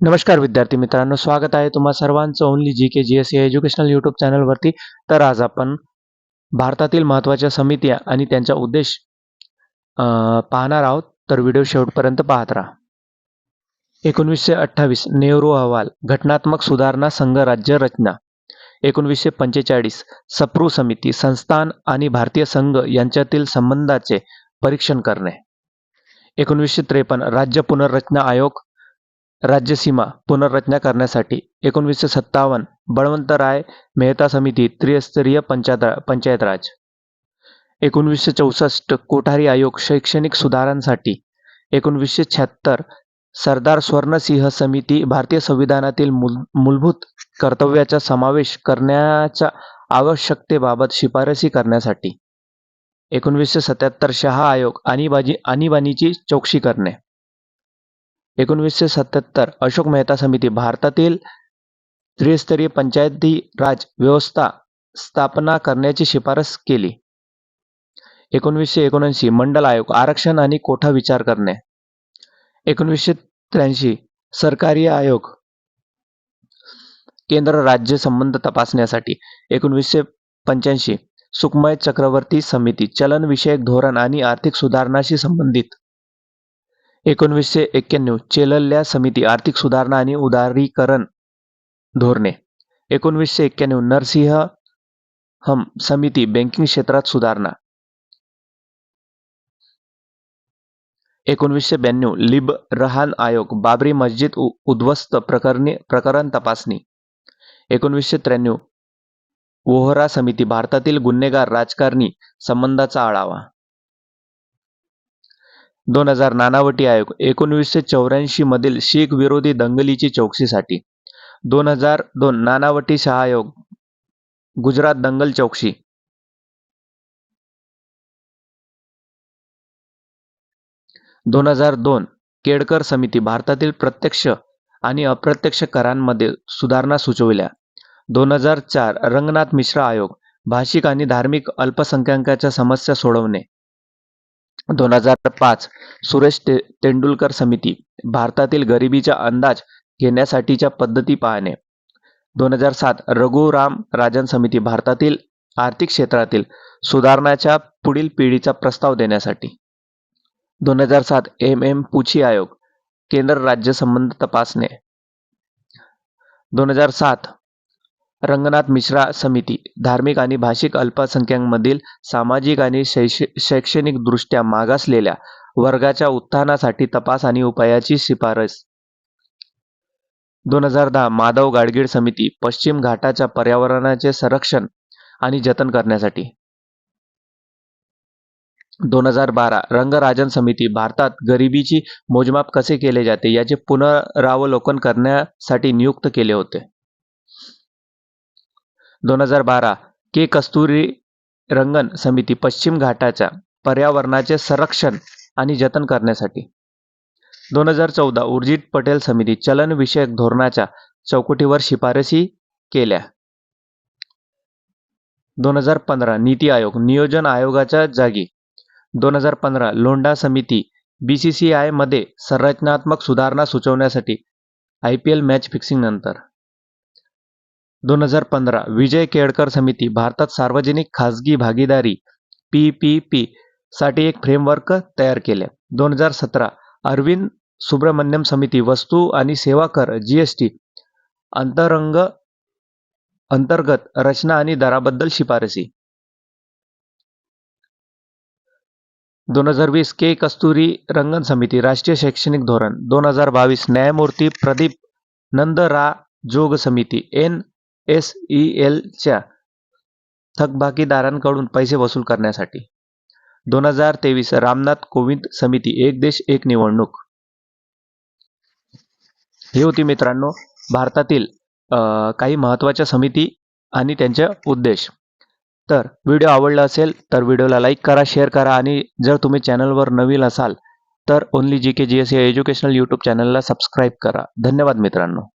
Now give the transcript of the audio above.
नमस्कार विद्यार्थी मित्रांनो स्वागत आहे तुम्हा सर्वांचं only G K G S educational YouTube चॅनलवरती तर आज आपण भारतातील महत्त्वाच्या समित्या आणि त्यांचा उद्देश पाहणार आहोत. तर व्हिडिओ शेवटपर्यंत पाहत राहा. एकोणवीसशे अठ्ठावीस नेहरू अहवाल घटनात्मक सुधारणा संघ राज्य रचना. एकोणवीसशे पंचेचाळीस सप्रू समिती संस्थान आणि भारतीय संघ यांच्यातील संबंधाचे परीक्षण करणे. एकोणवीसशे त्रेपन्न राज्य पुनर्रचना आयोग राज्यसीमा पुनर्रचना करण्यासाठी एकोणवीसशे सत्तावन्न बळवंतराय मेहता समिती त्रिस्तरीय पंचायत पंचायत राज. एकोणवीसशे चौसष्ट कोठारी आयोग शैक्षणिक सुधारांसाठी एकोणवीसशे शहात्तर सरदार स्वर्णसिंह समिती भारतीय संविधानातील मूल मूलभूत कर्तव्याचा समावेश करण्याच्या आवश्यकतेबाबत शिफारसी करण्यासाठी एकोणवीसशे सत्याहत्तर शहा आयोग आणीबाजी आणीबाणीची चौकशी करणे. एकोणवीसशे सत्याहत्तर अशोक मेहता समिती भारतातील त्रिस्तरीय पंचायती राज व्यवस्था स्थापना करण्याची शिफारस केली. एकोणवीसशे एकोणऐंशी मंडल आयोग आरक्षण आणि कोठा विचार करणे. एकोणवीसशे त्र्याऐंशी सरकारी आयोग केंद्र राज्य संबंध तपासण्यासाठी. एकोणवीसशे पंच्याऐंशी सुकमय चक्रवर्ती समिती चलनविषयक धोरण आणि आर्थिक सुधारणाशी संबंधित. एकोणवीसशे एक्क्याण्णव चेलल्या समिती आर्थिक सुधारणा आणि उदारीकरण धोरणे. एकोणवीसशे एक्क्याण्णव नरसिंह हम समिती बँकिंग क्षेत्रात सुधारणा. एकोणवीसशे ब्याण्णव लिब रहान आयोग बाबरी मस्जिद उ- उद्ध्वस्त प्रकरणी प्रकरण तपासणी. एकोणवीसशे त्र्याण्णव वोहरा समिती भारतातील गुन्हेगार राजकारणी संबंधाचा आढावा. दोन हजार नानावटी आयोग एकोणवीसशे चौऱ्याऐंशी मधील शीख विरोधी दंगलीची चौकशीसाठी. दोन हजार दोन नानावटी शहा आयोग गुजरात दंगल चौकशी. दोन हजार दोन केडकर समिती भारतातील प्रत्यक्ष आणि अप्रत्यक्ष करांमध्ये सुधारणा सुचविल्या. दोन हजार चार रंगनाथ मिश्रा आयोग भाषिक आणि धार्मिक अल्पसंख्याकांच्या समस्या सोडवणे. दोन हजार पाच सुरेश ते तेंडुलकर समिती भारतातील गरिबीचा अंदाज घेण्यासाठीच्या पद्धती पाहणे. दोन हजार सात रघुराम राजन समिती भारतातील आर्थिक क्षेत्रातील सुधारणाच्या पुढील पिढीचा प्रस्ताव देण्यासाठी. दोन हजार सात एम एम पुछी आयोग केंद्र राज्य संबंध तपासणे. दोन हजार सात रंगनाथ मिश्रा समिती. धार्मिक आणि भाषिक अल्पसंख्यांमधील सामाजिक आणि शैक्ष शैक्षणिकदृष्ट्या मागासलेल्या वर्गाच्या उत्थानासाठी तपास आणि उपायाची शिफारस. दोन हजार दहा माधव गाडगीळ समिती पश्चिम घाटाच्या पर्यावरणाचे संरक्षण आणि जतन करण्यासाठी. दोन हजार बारा रंगराजन समिती भारतात गरिबीची मोजमाप कसे केले जाते याचे पुनरावलोकन करण्यासाठी नियुक्त केले होते. दोन हजार बारा के. कस्तुरी रंगन समिती पश्चिम घाटाच्या पर्यावरणाचे संरक्षण आणि जतन करण्यासाठी. दोन हजार चौदा उर्जित पटेल समिती चलनविषयक धोरणाच्या चौकटीवर शिफारसी केल्या. दोन हजार पंधरा नीती आयोग नियोजन आयोगाच्या जागी. दोन हजार पंधरा लोंढा समिती बी सी सी आयमध्ये संरचनात्मक सुधारणा सुचवण्यासाठी I P L match fixing नंतर. दोन हजार पंधरा विजय केळकर समिती भारतात सार्वजनिक खाजगी भागीदारी पी पी पी साठी एक फ्रेमवर्क तयार केले. दोन हजार सतरा अरविंद सुब्रमण्यम समिती वस्तू आणि सेवा कर जी एस टी अंतरंग अंतर्गत रचना आणि दराबद्दल शिफारसी. दोन हजार वीस के कस्तुरी रंगन समिती राष्ट्रीय शैक्षणिक धोरण. दोन हजार बावीस न्यायमूर्ती प्रदीप नंदरा जोग समिती. एन. एस ई एलच्या थकबाकीदारांकडून पैसे वसूल करण्यासाठी. दोन हजार तेवीस रामनाथ कोविंद समिती एक देश एक निवडणूक. ही होती मित्रांनो भारतातील काही महत्त्वाच्या समिती आणि त्यांचे उद्देश. तर व्हिडिओ आवडला असेल तर व्हिडिओला लाईक करा शेअर करा आणि जर तुम्ही चॅनलवर नवीन असाल तर only G K G S या एज्युकेशनल यूट्यूब चॅनलला सबस्क्राईब करा. धन्यवाद मित्रांनो.